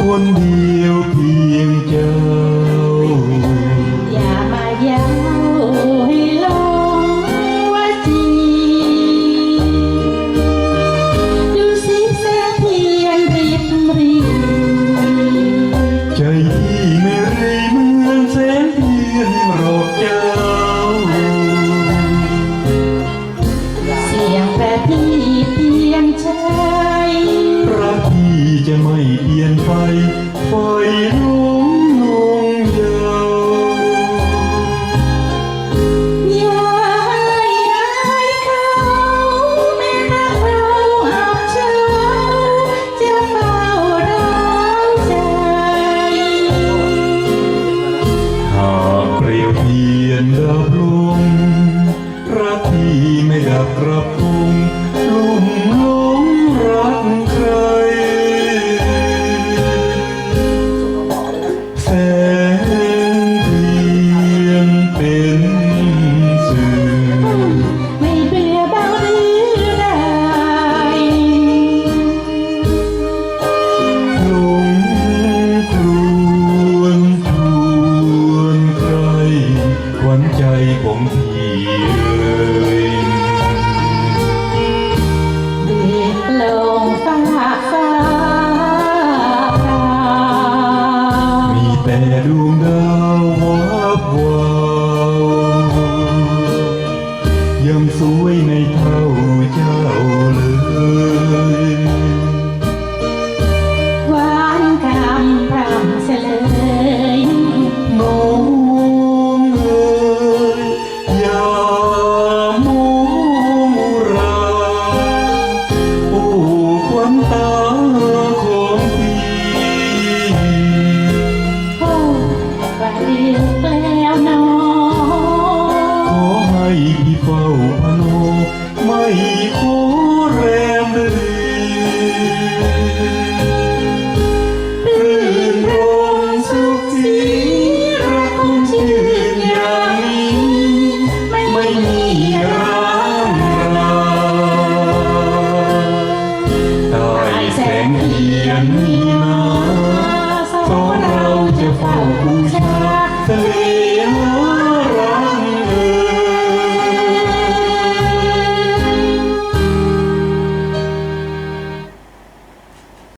คนเดียว olha pra แต่ดวงดาววับวาวยังสวยในเท่าเจ้าเลย Paulo,